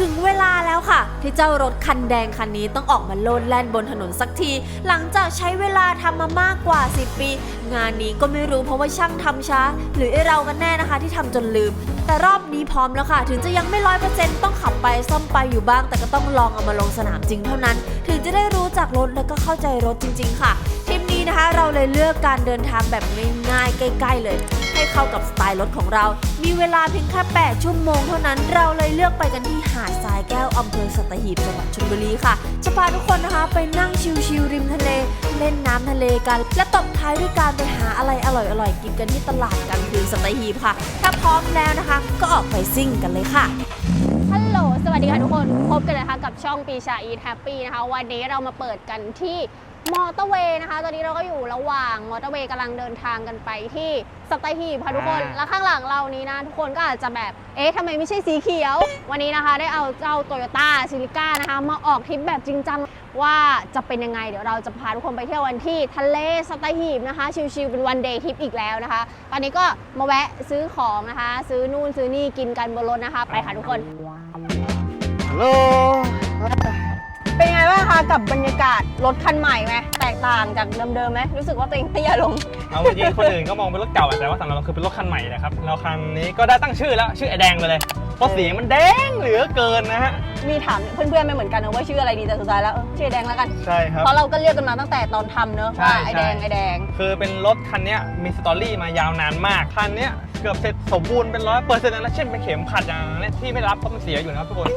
ถึงเวลาแล้วค่ะ ที่เจ้ารถคันแดงคันนี้ต้องออกมาโลดแล่นบนถนนสักที หลังจากใช้เวลาทำมามากกว่า 10 ปี งานนี้ก็ไม่รู้เพราะว่าช่างทำช้า หรือไอเรากันแน่นะคะ ที่ทำจนลืม แต่รอบนี้พร้อมแล้วค่ะ ถึงจะยังไม่ร้อยเปอร์เซ็นต์ต้องขับไปซ่อมไปอยู่บ้าง แต่ก็ต้องลองเอามาลงสนามจริงเท่านั้น ถึงจะได้รู้จักรถแล้วก็เข้าใจรถจริง ๆ ค่ะทริปนี้นะคะเราเลยเลือกการเดินทางแบบง่ายๆใกล้ๆเลย ให้เข้ากับสไตล์รถของเรา มีเวลาเพียงแค่8ชั่วโมงเท่านั้น เราเลยเลือกไปกันที่หาดทรายแก้วอำเภอสัตหีบจังหวัดชลบุรีค่ะ จะพาทุกคนนะคะไปนั่งชิลๆริมทะเล เล่นน้ำทะเลกัน และตบท้ายด้วยการไปหาอะไรอร่อยๆกินกันที่ตลาดกันคือสัตหีบค่ะ ถ้าพร้อมแล้วนะคะ ก็ออกไปซิ่งกันเลยค่ะ สวัสดีค่ะทุกคนพบกันเลยนะคะกับช่องปีชาอีทแฮปปี้นะคะวันนี้เรามาเปิดกันที่มอเตอร์เวย์นะคะ ตอนนี้เราก็อยู่ระหว่างมอเตอร์เวย์กำลังเดินทางกันไปที่สัตหีบค่ะทุกคนอ่าแล้วข้างหลังเรานี้นะทุกคนก็อาจจะแบบ เอ๊ะทำไมไม่ใช่สีเขียว วันนี้นะคะได้เอาเจ้าโตโยต้าซิลิก้านะคะ มาออกทริปแบบจริงจังว่าจะเป็นยังไง เดี๋ยวเราจะพาทุกคนไปเที่ยววันที่ทะเลสัตหีบนะคะ ชิลๆเป็นวันเดย์ทริปอีกแล้วนะคะ ตอนนี้ก็มาแวะซื้อของนะคะ ซื้อนู่นซื้อนี่กินกันบนรถนะคะ ไปค่ะทุกคนฮัล โหลเป็นไงบ้างคะกับบรรยากาศรถคันใหม่ไหมแตกต่างจากเดิมๆไหมรู้สึกว่าตัวเองเตี้ยลง เอาจริงๆคนอื่นก็มองเป็นรถเก่าอะแต่ว่าสำหรับเราคือเป็นรถคันใหม่นะครับเราคันนี้ก็ได้ตั้งชื่อแล้วชื่อไอแดงไปเลยเพราะสีมันแดงเหลือเกินนะฮะมีถามเพื่อนๆไม่เหมือนกันนะว่าชื่ออะไรดีแต่สุดท้ายแล้วเออชื่อไอ้แดงแล้วกันใช่ครับ เพราะเราก็เรียกกันมาตั้งแต่ตอนทำเนอะใช่ว่าไอแดงใช่ ไอแดง คือเป็นรถคันเนี้ยมีสตอรี่มายาวนานมากคันเนี้ยเกือบเสร็จสมบูรณ์เป็นร้อยเปอร์เซ็นต์แล้วเช่นเป็นเข็มขัดอย่างเนี้ยที่ไม่รับเพราะมันเสียอยู่นะครับทุกคน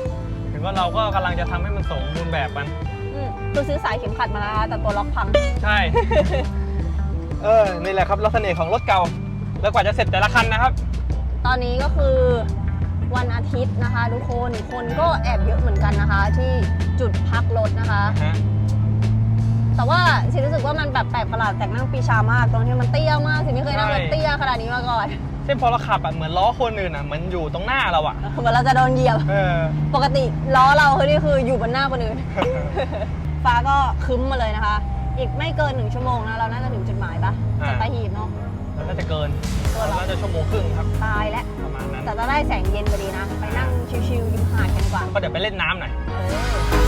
ถึงว่าเราก็กำลังจะทำให้มันสมบูรณ์แบบมัน อืมคือซื้อสายเข็มขัดมาแล้วนะคะแต่ตัวล็อกพัง ใช่ เออ นี่แหละครับลักษณะของรถเก่า แล้วกว่าจะเสร็จแต่ละคันนะครับ ตอนนี้ก็คือวันอาทิตย์นะคะ ทุกคนคนก็แอบเยอะเหมือนกันนะคะ ที่จุดพักรถนะคะฮะแต่ว่าสิรู้สึกว่ามันแบบแปลกประหลาดแตกนั่งปีชามากตรงที่มันเตี้ยมากสิไม่เคยนั่งรถเตี้ยขนาดนี้มาก่อน เช่นพอเราขับอะเหมือนล้อคนอื่นอะเหมือนอยู่ตรงหน้าเราอะเหมือนเราจะโดนเหยียบ เออ ปกติล้อเราคือนี่คืออยู่บนหน้าคนอื่น ฟ้าก็ครึ้มมาเลยนะคะ อีกไม่เกินหนึ่งชั่วโมงนะเราน่าจะถึงจุดหมายปะอ่าสัตหีบเนาะแล้วน่าจะเกินเกินเหรอ น่าจะชั่วโมงครึ่งครับ ตายแล้ว ประมาณนั้นแต่จะได้แสงเย็นพอดีนะ ไปนั่งชิวๆริมหาดกันดีกว่า ก็เดี๋ยวไปเล่นน้ำหน่อย เออ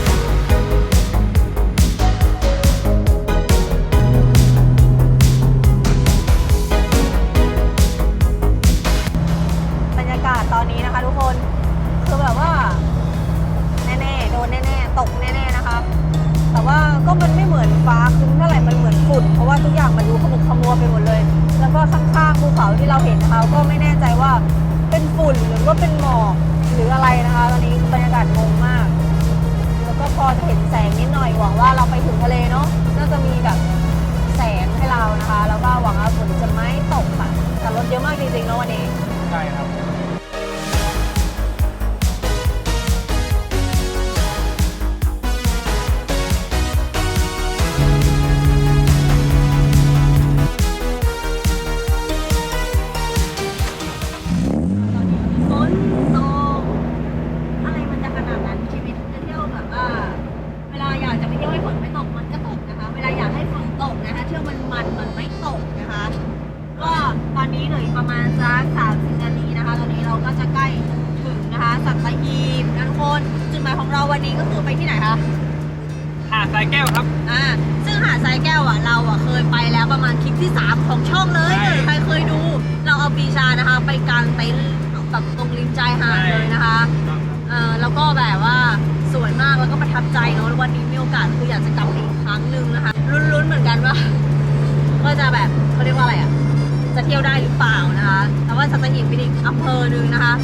ปล่านะคะแต่ว่าสัตหีบเป็นอีกอำเภอหนึ่งนะคะ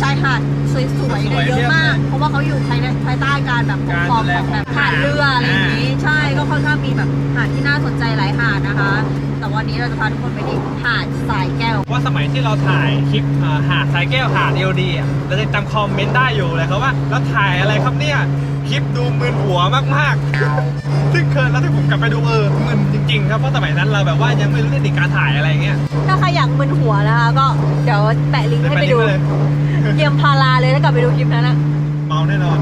ชายหาดสวยๆเนี่ยเยอะมาก เพราะว่าเขาอยู่ภายในภายใต้การแบบปกครองของแบบหาดเรืออะไรอย่างนี้ ใช่ก็ค่อนข้างมีแบบหาดที่น่าสนใจหลายหาดนะคะ แต่วันนี้เราจะพาทุกคนไปที่หาดสายแก้ว ว่าสมัยที่เราถ่ายคลิปเอ่อหาดทรายแก้วหาดเอลดีอะเราจะจำคอมเมนต์ได้อยู่เลยครับว่าเราถ่ายอะไรครับเนี่ยคลิปดูมึนหัวมากๆ ซึ่งเคยแล้วที่ผมกลับไปดูเออมึนจริงๆ ครับเพราะสมัยนั้นเราแบบว่ายังไม่รู้เทคนิคการถ่ายอะไรอย่างเงี้ยถ้าใครอยากมึนหัวนะคะก็เดี๋ยวแปะลิงก์ให้ไปดู เลยเยี่ยมพาราเลยถ้ากลับไปดูคลิปนั้นนะเมาแน่นอน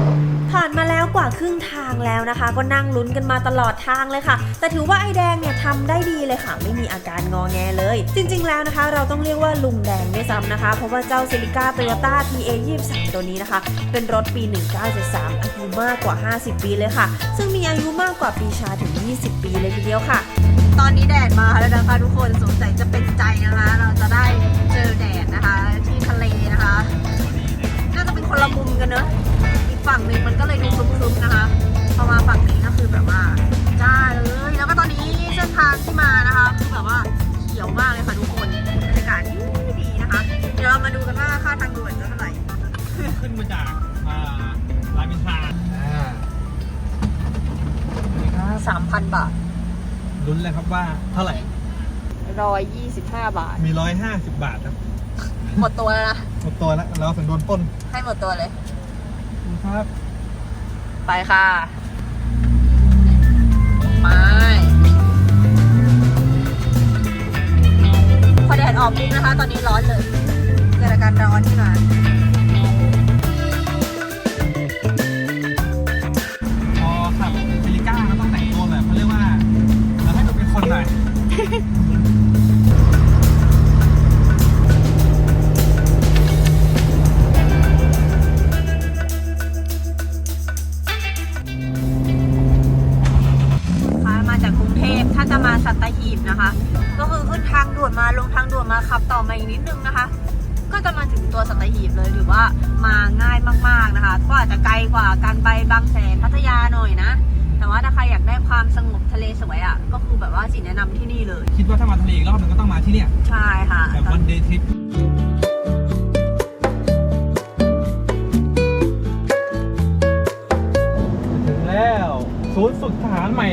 ผ่านมาแล้วกว่าครึ่งทางแล้วนะคะ ก็นั่งลุ้นกันมาตลอดทางเลยค่ะ แต่ถือว่าไอแดงเนี่ยทำได้ดีเลยค่ะ ไม่มีอาการงอแงเลย จริง ๆ แล้วนะคะ เราต้องเรียกว่าลุงแดงด้วยซ้ำนะคะ เพราะว่าเจ้าซิลิก้าโตโยต้า TA 23ตัวนี้นะคะ เป็นรถปี 1973อายุมากกว่า 50 ปีเลยค่ะ ซึ่งมีอายุมากกว่าปีชาถึง 20 ปีเลยทีเดียวค่ะ ตอนนี้แดดมาแล้วนะคะทุกคนสงสัยจะเป็นใจนะคะ เราจะได้เจอแดดนะคะที่ทะเลนะคะน่าจะเป็นคนละมุมกันเนอะ ฝั่งหนึ่งมันก็เลยดูครึ้มๆนะคะพอมาฝั่งนี้ก็คือแบบว่าจ้าเลยแล้วก็ตอนนี้เส้นทางที่มานะคะคือแบบว่าเขียวมากเลยค่ะทุกคนบรรยากาศดีดีนะคะ เดี๋ยวเรามาดูกันว่าค่าทางด่วนจะเท่าไหร่ขึ้นมาจากอ่ารามอินทราอ่าสวัสดีครับสามพันบาทลุ้นเลยครับว่าเท่าไหร่ร้อยยี่สิบห้าบาท มีร้อยห้าสิบบาทครับหมดตัวแล้วนะหมดตัวแล้วเราถึงโดนปล้นให้หมดตัวเลย ครับ ไปค่ะไปพอแดดออกปุ๊บนะคะ ตอนนี้ร้อนเลยเกิดอาการร้อนขึ้นมา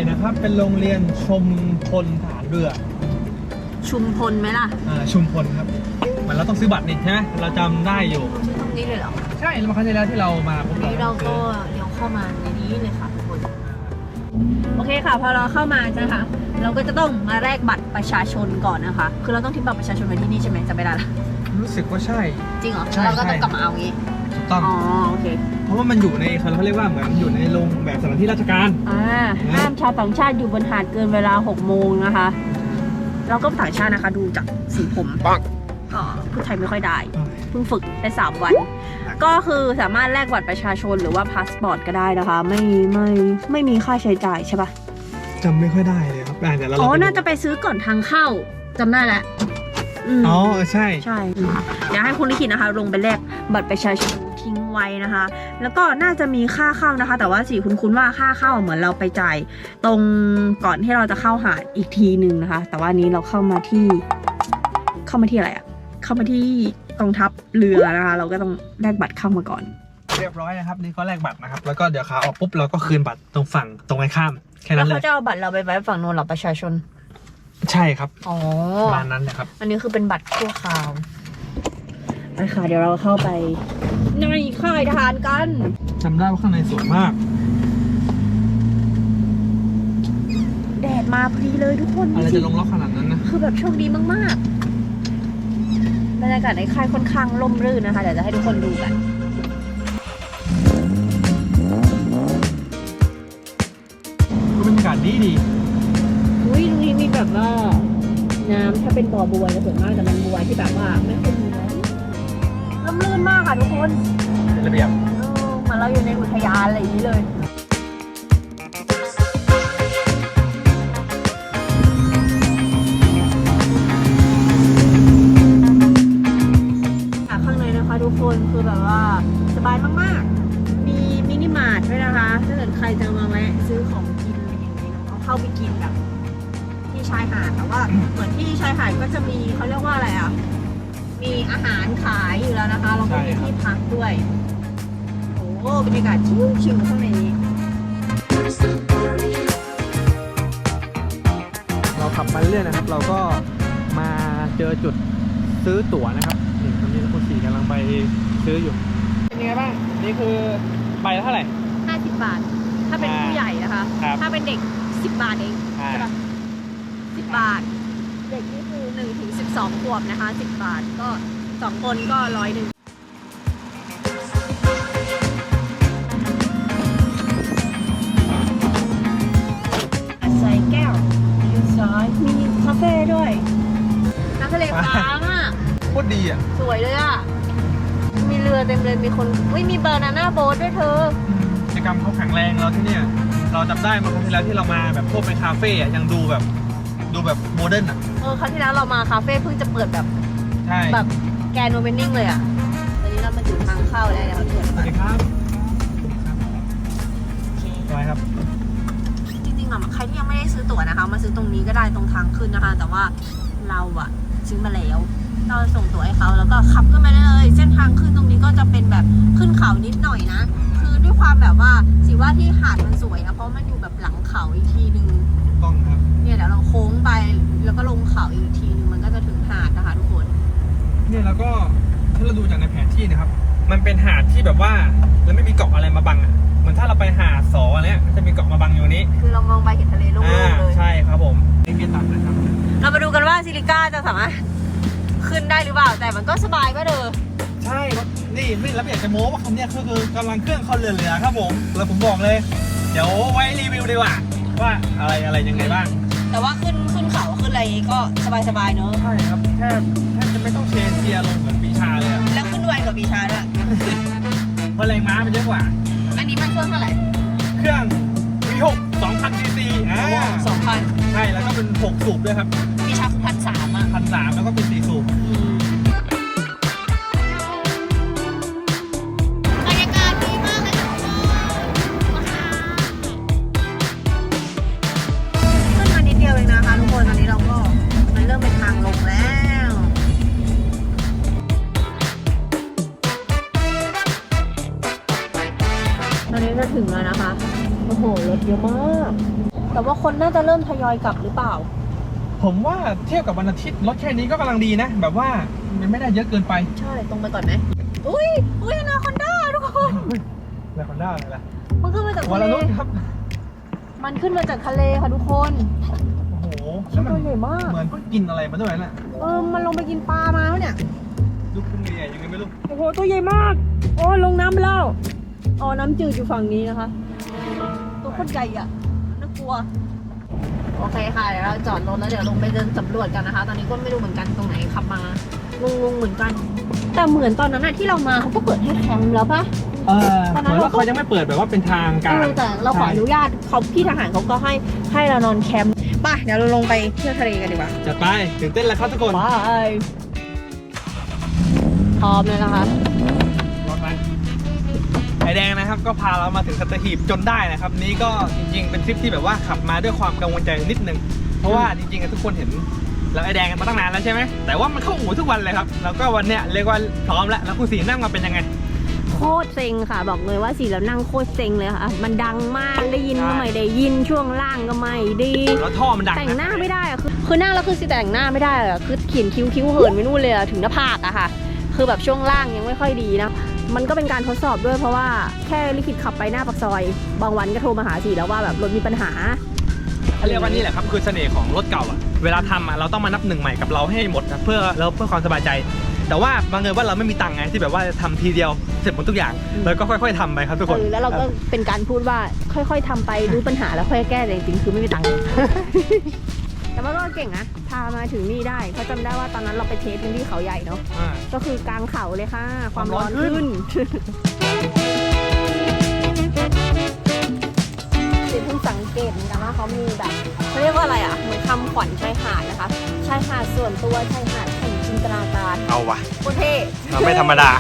นะครับ เป็นโรงเรียนชมพลทหารเรือชุมพลไหมล่ะ อ่าชุมพลครับเหมือนเราต้องซื้อบัตรนี่ใช่ไหมเราจำได้อยู่ ตรงนี้เลยเหรอใช่แล้วมาครั้งที่แล้วที่เรามาพบนี้เราก็เลี้ยวเข้ามาในนี้เลยค่ะทุกคน โอเคค่ะ พอเราเข้ามาใช่ไหมคะ เราก็จะต้องมาแลกบัตรประชาชนก่อนนะคะ คือเราต้องทิ้งบัตรประชาชนไว้ที่นี่ใช่ไหมจำไม่ได้ละรู้สึกว่าใช่ จริงเหรอใช่เราก็ต้องใช่ กลับมาเอางี้ ถูกต้อง อ๋อ โอเคเพราะว่ามันอยู่ในเขาเรียกว่าเหมือนอยู่ในโรงแบบสถานที่ราชการอ่าห้ามชาวต่างชาติอยู่บนหาดเกินเวลา6โมงนะคะ เราก็ต่างชาตินะคะ ดูจากสีผมก็พูดไทยไม่ค่อยได้เพิ่งฝึกได้สามวัน ก็คือสามารถแลกบัตรประชาชนหรือว่าพาสปอร์ตก็ได้นะคะ ไม่ไม่ไม่มีค่าใช้จ่ายใช่ปะจำไม่ค่อยได้เลยครับอ่าเดี๋ยวเราอ๋อลงไปดูน่าจะไปซื้อก่อนทางเข้าจำได้แล้วอืมอ๋อเออใช่ใช่ เดี๋ยวให้คุณลิขิตนะคะ ลงไปแลกบัตรประชาชนทิ้ง ไว้นะคะ แล้วก็น่าจะมีค่าเข้านะคะ แต่ว่าสีคุณคุณว่าค่าเข้าเหมือนเราไปจ่ายตรงก่อนที่เราจะเข้าหาดอีกทีหนึ่งนะคะ แต่ว่าอันนี้เราเข้ามาที่ เข้ามาที่อะไรอะเข้ามาที่กองทัพเรือนะคะ เราก็ต้องแลกบัตรเข้ามาก่อน เรียบร้อยนะครับนี่ก็แลกบัตรนะครับ แล้วก็เดี๋ยวขาออกปุ๊บเราก็คืนบัตรตรงฝั่งตรงกันข้ามแค่แล้นั้วนเลเขายจะเอาบัตรเราไปไว้ฝั่งโน้นเหรอประชาชน ใช่ครับอ๋อประมาณนั้นนะครับ อันนี้คือเป็นบัตรชั่วคราว ไปค่ะ เดี๋ยวเราเข้าไปในค่ายทหารกัน จำได้ว่าข้างในสวยมาก แดดมาพอดีเลยทุกคนอะไรดูสิจะลงล็อกขนาดนั้นนะ คือแบบโชคดีมากๆ บรรยากาศในค่ายค่อนข้างร่มรื่นนะคะ เดี๋ยวจะให้ทุกคนดูกันก็บรรยากาศดีดีอุ้ยตรงนี้มีแบบว่า น้ำถ้าเป็นบ่อบัวจะสวยมากแต่มันบัวที่แบบว่าไม่ค่อยมีน้ำ ร่มรื่นมากค่ะทุกคนเป็นระเบียบเออเหมือนเราอยู่ในอุทยานอะไรอย่างนี้เลย อาหารขายอยู่แล้วนะคะแล้วก็มีที่พักด้วย โอ้โหบรรยากาศชิวๆข้างในนี้ เราขับมาเรื่อยนะครับ เราก็มาเจอจุดซื้อตั๋วนะครับนี่ตอนนี้คุณสี่กำลังไปซื้ออยู่ เป็นยังไงบ้าง นี่คือใบละเท่าไหร่ 50 บาท ถ้าเป็นอ่าผู้ใหญ่นะคะ ครับถ้าเป็นเด็ก 10 บาทเองอ่า ใช่ปะ10 บาท เด็กนี่คือ1ถึง12ขวบนะคะ 10 บาทก็ สองคนก็ร้อยหนึ่งใส่แก้วยูซอยมีคาเฟ่ด้วย น้ำทะเลฟ้าอะโคตรดีอะ สวยเลยอะ มีเรือเต็มเลย มีคนอุ้ยมีเบอร์นาน่าโบ๊ทด้วยเธอกิจกรรมเขาแข็งแรงแล้วที่เนี่ย เราจำได้มาครั้งที่แล้วที่เรามาแบบพวกไปคาเฟ่อะยังดูแบบ ดูแบบโมเดิร์นอะ เออครั้งที่แล้วเรามาคาเฟ่เพิ่งจะเปิดแบบ ใช่ แบบ แกนโนเมนนิ่งเลยอะตอนนี้เรามาถึงทางเข้าแล้วเดี๋ยวเราเปิดสวัสดีครับสวัสดีครับ จริงๆอะใครที่ยังไม่ได้ซื้อตั๋วนะคะ มาซื้อตรงนี้ก็ได้ตรงทางขึ้นนะคะ แต่ว่าเราอะซื้อมาแล้ว เราส่งตั๋วให้เขาแล้วก็ขับขึ้นมาได้เลย เส้นทางขึ้นตรงนี้ก็จะเป็นแบบขึ้นเขานิดหน่อยนะ คือด้วยความแบบว่าสิว่าที่หาดมันสวยอะเพราะมันอยู่แบบหลังเขาอีกทีนึงถูกต้องครับ เนี่ยเดี๋ยวเราโค้งไปแล้วก็ลงเขาอีกทีนึงมันก็จะถึงหาดนะคะทุกคน เนี่ยแล้วก็ถ้าเราดูจากในแผนที่นะครับ มันเป็นหาดที่แบบว่าแล้วไม่มีเกาะอะไรมาบังอะเหมือนถ้าเราไปหาดสออันเนี้ยจะมีเกาะมาบังอยู่นี้คือเรามองไปเห็นทะเลโล่อ่างๆเลย ใช่ครับผมนี่มีตัดนะครับ เรามาดูกันว่าซิลิก้าจะสามารถขึ้นได้หรือเปล่า แต่มันก็สบายก็เด้อใช่ครับนี่ไม่รับอยากจะโม้ว่าคันเนี้ยก็คือกำลังเครื่องเขาเหลือๆครับผมแล้วผมบอกเลย เดี๋ยวไว้รีวิวดีกว่าว่าอะไรอะไรยังไงบ้าง แต่ว่าขึ้นขึ้นเขาขึ้นอะไรก็สบายๆเนอะใช่ครับแทบแทบ จะไม่ต้องเชนเกียร์ลงเหมือนปีชาเลยอะแล้วขึ้นไวกว่าปีชาด้วยเพราะแรงม้ามันเยอะกว่า อันนี้มันเครื่องเท่าไหร่เครื่อง V6 2,000 cc อ่าสองพันใช่แล้วก็เป็น 6 สูบด้วยครับปีชาพันสามอะพันสามแล้วก็เป็น 4 สูบบร จะถึงแล้วนะคะ โอ้โห รถเยอะมาก แต่ว่าคนน่าจะเริ่มทยอยกลับหรือเปล่า ผมว่าเทียบกับวันอาทิตย์รถแค่นี้ก็กำลังดีนะ แบบว่ามันไม่ได้เยอะเกินไปใช่ ตรงไปก่อนไหมอุ้ย อุ้ยอนาคอนด้าทุกคน แล้วคนได้อะไรล่ะมันขึ้นมาจากวันทะละเลรุ่นครับ มันขึ้นมาจากทะเลค่ะทุกคน โอ้โหแล้วมันตัวใหญ่มาก เหมือนเพิ่งกินอะไรมาด้วยน่ะเออ มันลงไปกินปลามาแล้วเนี่ยดูพุงใหญ่ยังไงไม่รู้ โอ้โห ตัวใหญ่มาก โอ้ยลงน้ำไปแล้ว อ๋อน้ำจืดอยู่ฝั่งนี้นะคะ ตัวโคตรใหญ่อะน่ากลัว โอเคค่ะเดี๋ยวเราจอดรถแล้วเดี๋ยวลงไปเดินสำรวจกันนะคะ ตอนนี้ก็ไม่รู้เหมือนกันตรงไหนขับมางงๆเหมือนกัน แต่เหมือนตอนนั้นอะที่เรามาเขาก็เปิดให้แคมป์แล้วปะ เออตอนเหนั้นมือนว่าเราก็ เขายังไม่เปิดแบบว่าเป็นทางการเออแต่เราขออนุญาตเขาพี่ทหารเขาก็ให้ให้เรานอนแคมป์ป่ะเดี๋ยวเราลงไปเที่ยวทะเลกันดีกว่า จัดไปตื่นเต้นแล้วครับทุกคน ไปพร้อมเลยนะคะรถไหม ไอแดงนะครับก็พาเรามาถึงสัตหีบจนได้นะครับ นี้ก็จริงๆเป็นทริปที่แบบว่าขับมาด้วยความกังวลใจนิดนึงเพราะว่าจริงๆอะทุกคนเห็นเราไอแดงกันมาตั้งนานแล้วใช่ไหมแต่ว่ามันเข้าอู่ทุกวันเลยครับแล้วก็วันเนี้ยเรียกว่าพร้อมแล้วแล้วคุณสีนั่งมาเป็นยังไง โคตรเซ็งค่ะ บอกเลยว่าสีแล้วนั่งโคตรเซ็งเลยค่ะ มันดังมากได้ยินใช่ก็ไม่ได้ยินช่วงล่างก็ไม่ดี แล้วท่อมันดังะแต่งหน้าไม่ได้อะคือคือหน้าแล้วคือสิแต่งหน้าไม่ได้อะคือเขียนคิ้วคิ้วเหินไปนู่นเลยอะถึงหน้าผากอะค่ะ คือแบบช่วงล่างยังไม่ค่อยดีนะ มันก็เป็นการทดสอบด้วยเพราะว่าแค่ลิขิตขับไปหน้าปากซอย บางวันก็โทรมาหาสีแล้วว่าแบบรถมีปัญหาเขาเรียกว่านี่แหละครับคือเสน่ห์ของรถเก่าอะเวลาทำอะเราต้องมานับหนึ่งใหม่กับเราให้หมดนะเพื่อแล้วเพื่อความสบายใจ แต่ว่าบางเอิญว่าเราไม่มีตังค์ไงที่แบบว่าจะทำทีเดียวเสร็จหมดทุกอย่างอืมแล้วก็ค่อย ๆทำไปครับทุกคนเออแล้วเราก็เป็นการพูดว่าค่อย ๆทำไปรู้ปัญหาแล้วค่อยแก้แต่จริงๆคือไม่มีตังค์ แต่ว่าก็เก่งนะพามาถึงนี่ได้เพราะจำได้ว่าตอนนั้นเราไปเทสกันที่เขาใหญ่เนาะอ่า ก็คือกลางเขาเลยค่ะ ความร้อนความร้อนขึ้ขึ้นนสิเพิ่งสังเกตเหมือนกันว่าเขามีแบบเขาเรียกว่าอะไรอะเหมือนคำขวัญชายหาดนะคะชายหาดส่วนตัวชายหาดแห่งจินตนาการเอาวะโคตรเท่ เราไม่ธรรมดา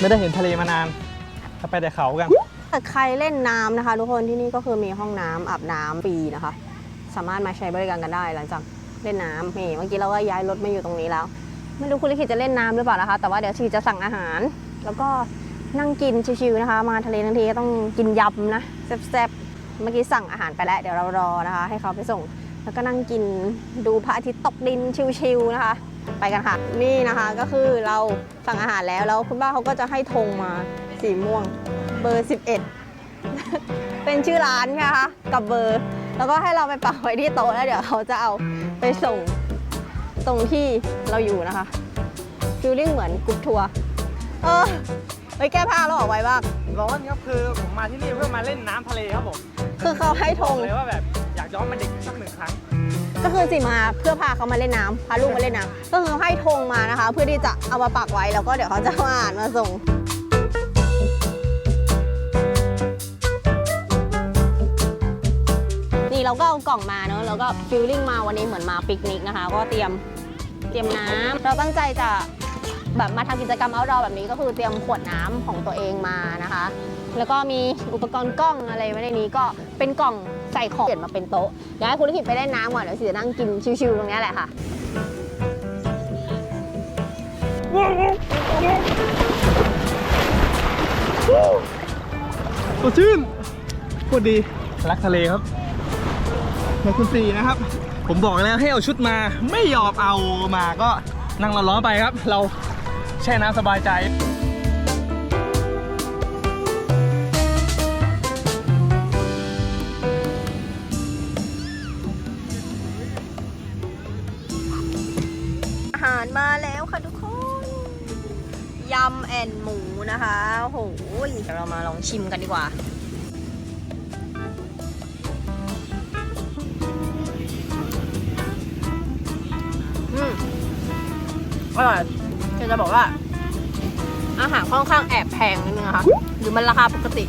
ไม่ได้เห็นทะเลมานานถ้าไปแต่เขากันถ้าใครเล่นน้ำนะคะ ทุกคนที่นี่ก็คือมีห้องน้ำอาบน้ำฟรีนะคะ สามารถมาใช้บริการกันได้หลังจากเล่นน้ำนี่เมื่อกี้เราก็ย้ายรถมาอยู่ตรงนี้แล้ว ไม่รู้คุณลิขิตจะเล่นน้ำหรือเปล่านะคะ แต่ว่าเดี๋ยวชีจะสั่งอาหาร แล้วก็นั่งกินชิวๆนะคะ มาทะเลทั้งทีก็ต้องกินยำนะแซ่บๆเมื่อกี้สั่งอาหารไปแล้ว เดี๋ยวเรารอนะคะ ให้เขาไปส่ง แล้วก็นั่งกินดูพระอาทิตย์ตกดินชิวๆนะคะ ไปกันค่ะ นี่นะคะก็คือเราสั่งอาหารแล้วแล้วคุณป้าเขาก็จะให้ธงมาสีม่วงเบอร์ 11 เป็นชื่อร้านนะคะกับเบอร์ แล้วก็ให้เราไปปักไว้ที่โต๊ะแล้วเดี๋ยวเขาจะเอาไปส่งตรงที่เราอยู่นะคะฟิลลิ่งเหมือนกรุ๊ปทัวร์เออไปแก้ผ้าแล้วเหรอไวมากร้อนครับคือผมมาที่นี่เพื่อมาเล่นน้ำทะเลครับผมคือเขาให้ธบอกงเลยว่าแบบอยากย้อนมาเด็กสักหนึ่งครั้ง ก็คือสิมาเพื่อพาเขามาเล่นน้ำพาลูกมาเล่นน้ำก็คือให้ธงมานะคะ เพื่อที่จะเอามาปักไว้แล้วก็เดี๋ยวเขาจะมาอ่านมาส่งนี่เราก็เอากล่องมาเนอะแล้วก็ฟิลลิ่งมาวันนี้เหมือนมาปิกนิกนะคะ ก็เตรียมเตรียมน้ำเราตั้งใจจะแบบมาทำกิจกรรม outdoor แบบนี้ก็คือเตรียมขวดน้ำของตัวเองมานะคะ แล้วก็มีอุปกรณ์กล้องอะไรไว้ในนี้ก็เป็นกล่อง ใส่ของเปลี่ยนมาเป็นโต๊ะเดี๋ยวให้คุณลิขิตไปเล่นน้ำก่อนเดี๋ยวสิจะนั่งกินชิวๆตรงเนี้ยแหละค่ะ สดชื่นโคตรดีรักทะเลครับมาคุณสี่นะครับ ผมบอกแล้วให้เอาชุดมา ไม่ยอมเอามาก็นั่งร้อนๆไปครับ เราแช่น้ำสบายใจ นะคะโอ้โหเดี๋ยวเรามาลองชิมกันดีกว่าอืมอร่อยคือจะบอกว่า อาหารค่อนข้างแอบแพงนิดนึงนะคะ หรือมันราคาปกติ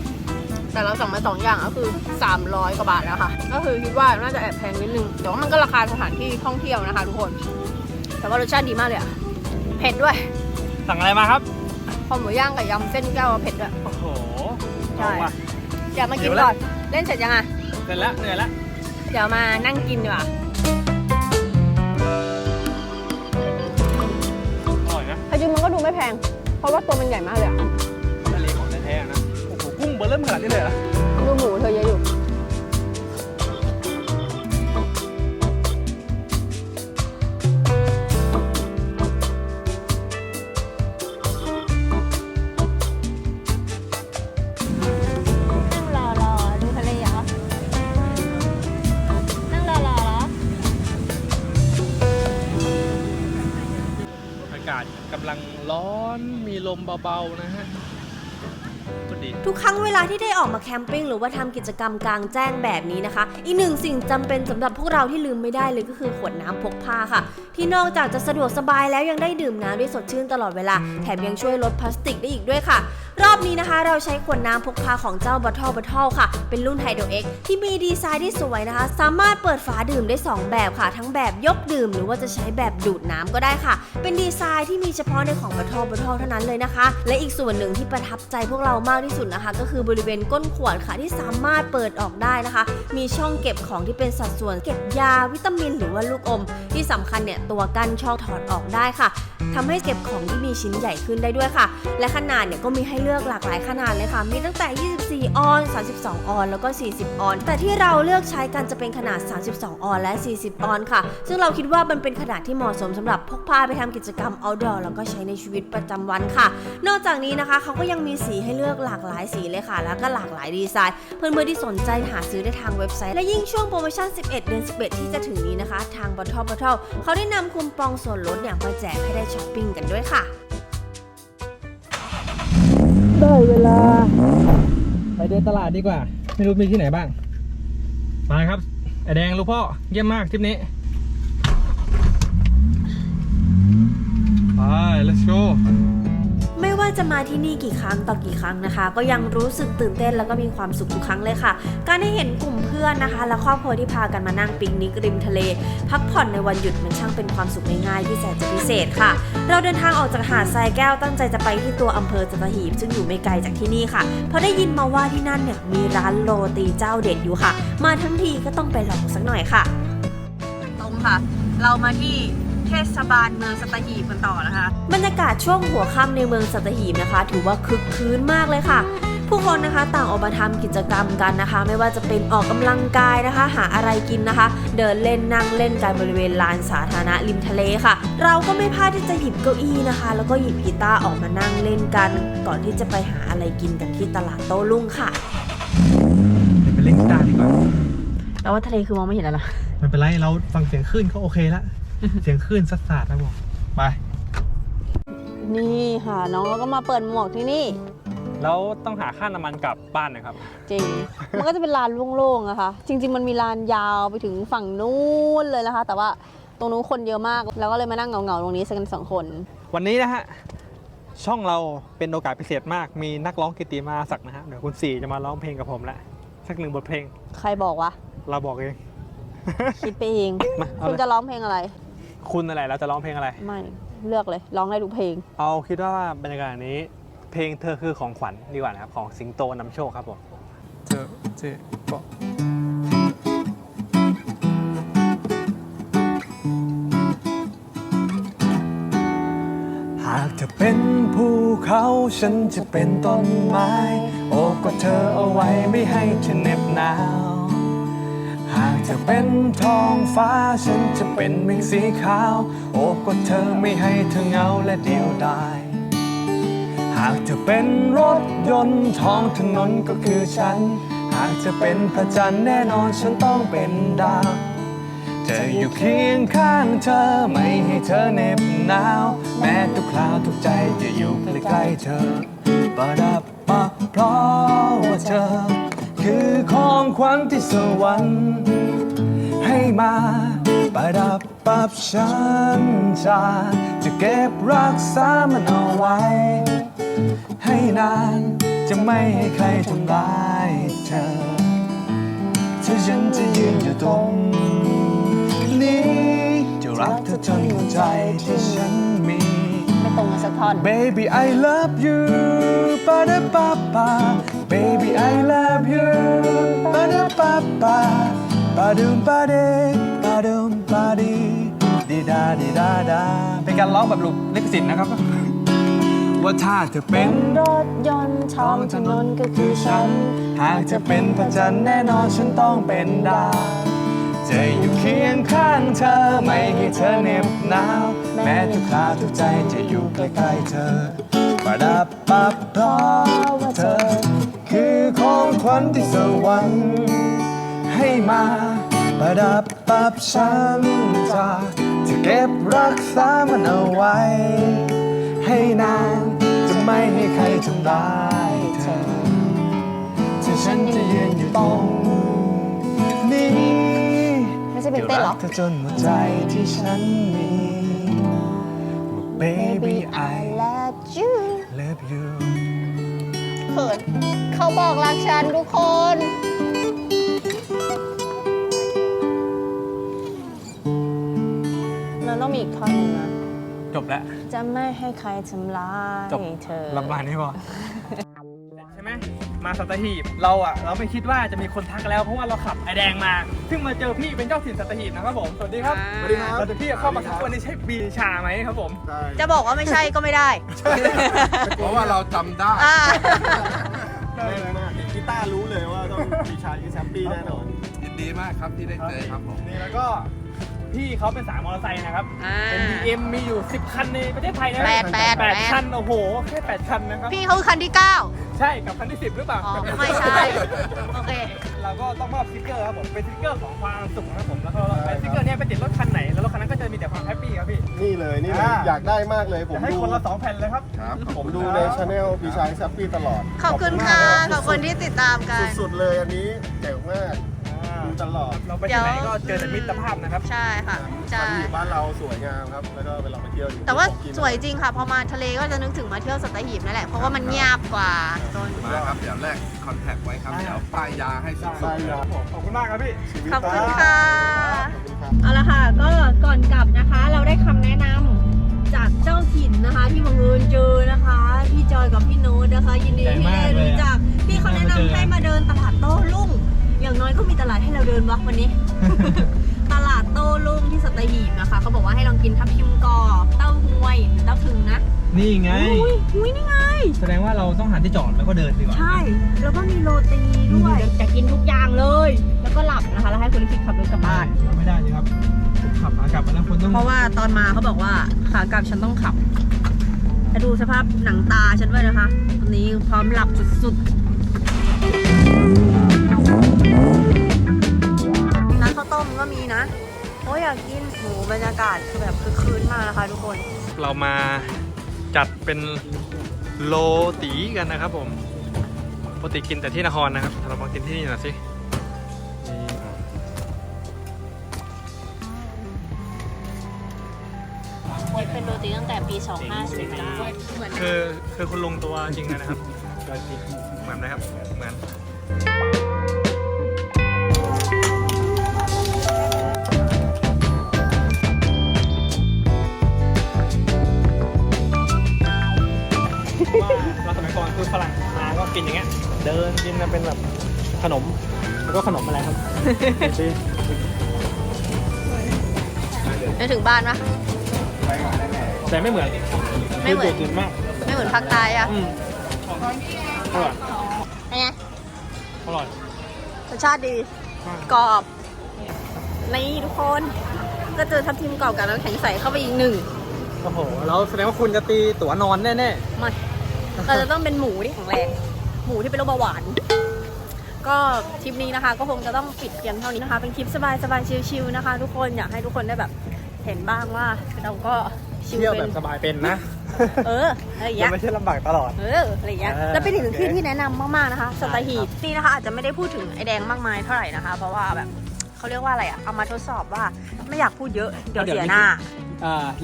แต่เราสั่งมาสองอย่างก็คือ 300 กว่าบาทแล้วค่ะ ก็คือคิดว่าน่าจะแอบแพงนิดนึงแต่ว่ามันก็ราคาสถานที่ท่องเที่ยวนะคะ ทุกคน แต่ว่ารสชาติดีมากเลยอะเผ็ดด้วย สั่งอะไรมาครับ อหมูย่างกับยำเส้นแก้วเผ็ดด้วย โอ้โหใช่ เอาว่ะเดี๋ยวมากินหิวแล้วก่อน เล่นเสร็จยังอะเสร็จแล้วเหนื่อยแล้วเดี๋ยวมานั่งกินดีกว่าอร่อยนะแต่จริงมันก็ดูไม่แพง เพราะว่าตัวมันใหญ่มากเลยอะทะเลของแท้ๆนะ โอ้โห กุ้งเบอร์เริ่มขนาดนี้เลยเหรอ ดูหมูเธอเยอะ เบาๆนะฮะก็ดี ทุกครั้งเวลาที่ได้ออกมาแคมปิ้งหรือว่าทำกิจกรรมกลางแจ้งแบบนี้นะคะ อีกหนึ่งสิ่งจำเป็นสำหรับพวกเราที่ลืมไม่ได้เลยก็คือขวดน้ำพกพาค่ะ ที่นอกจากจะสะดวกสบายแล้วยังได้ดื่มน้ำได้สดชื่นตลอดเวลา แถมยังช่วยลดพลาสติกได้อีกด้วยค่ะ รอบนี้นะคะ เราใช้ขวดน้ำพกพาของเจ้าบัตทอบัตทอค่ะ เป็นรุ่นไฮโดรเอ็กที่มีดีไซน์ที่สวยนะคะ สามารถเปิดฝาดื่มได้ 2 แบบค่ะ ทั้งแบบยกดื่มหรือว่าจะใช้แบบดูดน้ำก็ได้ค่ะ เป็นดีไซน์ที่มีเฉพาะในของบัตทอบัตทอเท่านั้นเลยนะคะ และอีกส่วนหนึ่งที่ประทับใจพวกเรามากที่สุดนะคะ ก็คือบริเวณก้นขวดค่ะที่สามารถเปิดออกได้นะคะ มีช่องเก็บของที่เป็นสัดส่วนเก็บยาวิตามิน หรือว่าลูกอม ที่สำคัญเนี่ยตัวกั้นช่องถอดออกได้ค่ะทำให้เก็บของที่มีชิ้นใหญ่ขึ้นได้ด้วยค่ะ และขนาดเนี่ยก็มีให้เลือกือกหลากหลายขนาดเลยค่ะ มีตั้งแต่ 24 ออน 32 ออน แล้วก็ 40 ออน แต่ที่เราเลือกใช้กันจะเป็นขนาด 32 ออน และ 40 ออนค่ะ ซึ่งเราคิดว่ามันเป็นขนาดที่เหมาะสมสำหรับพกพาไปทำกิจกรรม outdoor แล้วก็ใช้ในชีวิตประจำวันค่ะ นอกจากนี้นะคะเขาก็ยังมีสีให้เลือกหลากหลายสีเลยค่ะ แล้วก็หลากหลายดีไซน์ เพื่อนๆที่สนใจหาซื้อได้ทางเว็บไซต์ และยิ่งช่วงโปรโมชั่น 11 เดือน 11 ที่จะถึงนี้นะคะ ทาง Bottle Bottle เขาได้นำคูปองส่วนลดเนี่ยมาแจกให้ได้ช้อปปิ้งกันด้วยค่ะ ได้เวลา ไปเดินตลาดดีกว่า ไม่รู้มีที่ไหนบ้าง มาครับไอแดงลูกพ่อ เยี่ยมมากทริปนี้ ไป let's go ไม่ว่าจะมาที่นี่กี่ครั้งต่อกี่ครั้งนะคะ ก็ยังรู้สึกตื่นเต้นแล้วก็มีความสุขทุกครั้งเลยค่ะ การได้เห็นกลุ่มเพื่อนนะคะ และครอบครัวที่พากันมานั่งปิกนิกริมทะเล พักผ่อนในวันหยุดมันช่างเป็นความสุขง่ายๆที่แสนจะพิเศษค่ะ เราเดินทางออกจากหาดทรายแก้วตั้งใจจะไปที่ตัวอำเภอสัตหีบซึ่งอยู่ไม่ไกลจากที่นี่ค่ะเพราะได้ยินมาว่าที่นั่นเนี่ยมีร้านโรตีเจ้าเด็ดอยู่ค่ะ มาทั้งทีก็ต้องไปลองสักหน่อยค่ะ ตรงค่ะ เรามาที่ เทศบาลเมืองสัตหีบกันต่อนะคะ บรรยากาศช่วงหัวค่ำในเมืองสัตหีบนะคะ ถือว่าคึกคืนมากเลยค่ะ ผู้คนนะคะต่างออกมาทำกิจกรรมกันนะคะ ไม่ว่าจะเป็นออกกำลังกายนะคะ หาอะไรกินนะคะ เดินเล่นนั่งเล่นกันบริเวณลานสาธารณะริมทะเลค่ะ เราก็ไม่พลาดที่จะหยิบเก้าอี้นะคะ แล้วก็หยิบกีตาร์ออกมานั่งเล่นกัน ก่อนที่จะไปหาอะไรกินกันที่ตลาดโต้รุ่งค่ะเดี๋ยวไปเล่นกีตาร์ดีกว่าแล้วว่าทะเลคือมองไม่เห็นแล้วนะไม่เป็นไรเราฟังเสียงคลื่นก็โอเคละ เสียงคลื่นสัดสาดนะบอกไปนี่ค่ะน้องก็มาเปิดหมวกที่นี่ แล้วต้องหาค่าน้ำมันกลับบ้านนะครับ จริง มันก็จะเป็นลานโล่งๆอะค่ะจริง ๆ มันมีลานยาวไปถึงฝั่งนู้นเลยนะคะ แต่ว่าตรงนู้นคนเยอะมาก แล้วก็เลยมานั่งเหงาๆตรงนี้สักกันสองคน วันนี้นะฮะช่องเราเป็นโอกาสพิเศษมาก มีนักร้องกิตติมาศักดิ์นะฮะเดี๋ยวคุณสี่จะมาร้องเพลงกับผมละสักหนึ่งบทเพลง ใครบอกวะ เราบอกเอง คิดไปเองมาเอาคุณเลยจะร้องเพลงอะไร คุณอะไรเราจะร้องเพลงอะไร ไม่เลือกเลยร้องได้ทุกเพลง เอาคิดว่าบรรยากาศนี้ เพลงเธอคือของขวัญดีกว่านะครับ ของสิงโตนำโชคครับผมเธอเธอบอกหากเธอเป็นภูเขาฉันจะเป็นต้นไม้ โอบกอดเธอเอาไว้ไม่ให้เธอเหน็บหนาวหากเธอเป็นทองฟ้าฉันจะเป็นเมฆสีขาว โอบกอดเธอไม่ให้เธอเหงาและเดียวดาย หากเธอเป็นรถยนต์ท้องถนนก็คือฉัน หากจะเป็นพระจันทร์แน่นอนฉันต้องเป็นดาวจะอยู่เคียงข้างเธอไม่ให้เธอเหน็บหนาว แม้ทุกคราวทุกใจจะอยู่ใกล้ๆเธอปะดับปะเพราะว่าเธอ คือของขวัญที่สวรรค์ให้มาประดับปรับฉันจะจะเก็บรักษามันเอาไว้ ให้นานจะไม่ให้ใครทำร้ายเธอที่ฉันจะยืนอยู่ตรงนี้จะรักเธอจนหัวใจที่ฉันมี ไม่ตรงกันสักท่อน Baby I love you ba da ba ba Baby I love ba ba ba dum ba de ba dum ba di di da di da da เป็นการร้องแบบลูกลิขสิทธิ์นะครับ ว่าถ้าเธอเป็น รถยนต์ท้องถนนก็คือฉัน หากจะเป็นพระจันทร์แน่นอนฉันต้องเป็นดาวจะอยู่เคียงข้างเธอไม่ให้เธอเหน็บหนาว แม้ทุกคราวทุกใจจะอยู่ใกล้ๆเธอประดับปับเพราะว่าเธอ คือของขวัญที่สวรรค์ ให้มาประดับปับฉันจะจะเก็บรักษามันเอาไว้ ให้นานจะไม่ให้ใครทำร้ายเธอที่ฉันจะยืนอยู่ตรงนี้ไม่ใช่เพลงเต้นเหรอจะกเธอจนหมดใจที่ฉันมี Baby I love you love you เขินเขาบอกรักฉันทุกคน ต้องมีอีกท่อนหนึงนะจบแล้วจะไม่ให้ใครทำร้ายจบเธอ ลำบากนี่พอใช่ไหมมาสัตหีบเราอะเราไม่คิดว่าจะมีคนทักแล้วเพราะว่าเราขับไอแดงมา ซึ่งมาเจอพี่เป็นเจ้าถิ่นสัตหีบนะครับผมสวัสดีครับสวัสดีครับเราจะพี่เข้ามาทักวันนี้ใช่บีชาไหมครับผม ใช่จะบอกว่าไม่ใช่ก็ไม่ได้เพราะว่าเราจำได้อ่าแม่นมากเห็นกีตาร์รู้เลยว่าต้องมีชายคือแชมปี้แน่นอนยินดีมากครับที่ได้เจอครับผม นี่แล้วก็ พี่เขาเป็นสายมอเตอร์ไซค์นะครับ อ่า เป็น BM มีอยู่ 10 คันในประเทศไทยนะแปดแปดแปดแปดคัน โอ้โห แค่ 8 คันนะครับ พี่เขาคือคันที่9ใช่ กับคันที่ 10 หรือเปล่าอ๋อไม่ใช่ โอเค เราก็ต้องมอบสติ๊กเกอร์ครับผม เป็นสติ๊กเกอร์ของความสุขนะครับผม แล้วก็เป็นสติ๊กเกอร์เนี้ไปติดรถคันไหน แล้วรถคันนั้นก็จะมีแต่ความแฮปปี้ครับพี่ นี่เลยนี่เลยอ่า อยากได้มากเลยผจะมให้ดูคนละสองแผ่นเลยครับ ครับผมดูในช anel ปีชายแชมปี้ตลอดขอบคุณค่ะ ขอบคุณที่ติดตามกัน สุดๆเลยอันนี้เจ๋งมากดู ตลอดเราไปที่ไหนก็เจอแต่มิตรภาพนะครับใช่ค่ะใช่ที่บ้านเราสวยงามครับแล้วก็เวลาไปเที่ยวอยู่แต่ว่าของกินสวยจริงค่ะพอมาทะเลก็จะนึกถึงมาเที่ยวสัตหีบนั่นแหละเพราะว่ามันเงียบกว่าโซนมาครับเดี๋ยวแรกคอนแทคไว้ครับได้เดี๋ยวป้ายยาให้สุใช่ดๆครับขอบคุณมากครับพี่ชีวิตขอบคุณค่ะขอบคุณครับเอาละค่ะก็ก่อนกลับนะคะ เราได้คำแนะนำจากเจ้าถิ่นนะคะ ที่บังเอิญเจอนะคะ พี่จอยกับพี่โน้ตนะคะ ยินดีใจที่มากได้เลยรู้จักพี่เขาแนะนำให้มาเดินตลาดโต้รุ่ง อย่างน้อยก็มีตลา ดให้เราเดินวะวันนี้ ตลาดโต้รุ่งที่สัตหีบนะคะเขาบอกว่าให้ลองกินทับทิมกรอบเต้าหวยหรือเต้าถึงนะนี่ไง อุ้ยอุ้ยนี่ไง แสดงว่าเราต้องหาที่จอดแล้วก็เดินดีกว่า ใช่ แล้วก็มีโรตีด้วยจะกินทุกอย่างเลย แล้วก็หลับนะคะ แล้วให้คนที่ขับรถกลับบ้านไม่ได้เลยครับขับมากลับมาแล้วคนต้องเพราะว่าตอนมาเขาบอกว่าขากลับฉันต้องขับถ้าดูสภาพหนังตาฉันไว้นะคะตอนนี้พร้อมหลับสุดๆร้าน ข้าวต้มก็มีนะโอ้ยอยากกินหมูบรรยากาศคือแบบคือคืนมากนะคะทุกคน เรามาจัดเป็นโลตีกันนะครับผมปกติกินแต่ที่นครนะครับเรามากินที่นี่หน่อยสินี่เป็นโรตีตั้งแต่ปี 2549เหมือนคือคือคุณลุงตัวจริงเลยนะครับตัวจริงเหมือนนะครับ เหมือน ก็กินอย่างเงี้ย เดินกินกันเป็นแบบขนม แล้วก็ขนมอะไรครับนึกถึงบ้านปะแต่ไม่เหมือนไม่เหมือนคืดื่นมาก ไม่เหมือนภาคใต้อะอืมอร่อยเป็นไงอร่อยรสชาติดี กรอบ นี่ทุกคน ก็เจอทับทิมกรอบกับน้ำแข็งใสเข้าไปอีกหนึ่ง โอ้โห แล้วแสดงว่าคุณจะตีตั๋วนอนแน่ไม่ เราจะต้องเป็นหมูที่แข็งแรงห มูที่เป็นโรคเบาหวาน ก็ทริปนี้นะคะ ก็คงจะต้องปิดเพียงเท่านี้นะคะ เป็นคลิปสบายสบายๆชิลๆนะคะ ทุกคนอยากให้ทุกคนได้แบบเห็นบ้างว่าเราก็ๆชิลเที่ยวเป็แบนบสบายเป็นนะเอออะไรอย่างจะเงี้ย ไม่ใช่ลำบากตลอด เอออะไรอย่างเงี้ย เออแล้วเป็นอีกหนึ่งที่โอเคที่แนะนำมากๆนะคะสตหีบนี่นะคะอาจจะไม่ได้พูดถึงไอแดงมากมายเท่าไหร่นะคะ เพราะว่าแบบเขาเรียกว่าอะไรอะเอามาทดสอบว่าไม่อยากพูดเยอะเดี๋ยวเสียหน้าอ่า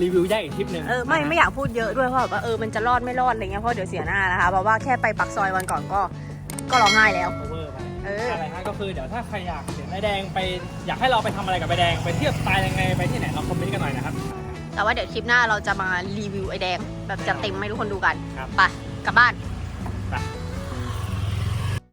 รีวิวแยกอีกทริปหนึ่งเออไม่ไม่อยากพูดเยอะด้วยเพราะแบบว่าเออมันจะรอดไม่รอดอะไรเงี้ยเพราะเดี๋ยวเสียหน้านะคะเพราะว่าแค่ไปปักซอยวันก่อนก็ก็ร้องไห้แล้ว โอเวอร์ไปเอออะไรฮะก็คือเดี๋ยวถ้าใครอยากเห็นใบแดงไปอยากให้เราไปทำอะไรกับใบแดงไปเที่ยวสไตล์ยังไงไปที่ไหนเราคอมเมนต์กันหน่อยนะครับ แต่ว่าเดี๋ยวคลิปหน้าเราจะมารีวิวไอแดงแบบจัดเต็มให้ทุกคนดูกันครับ ไปกลับบ้านค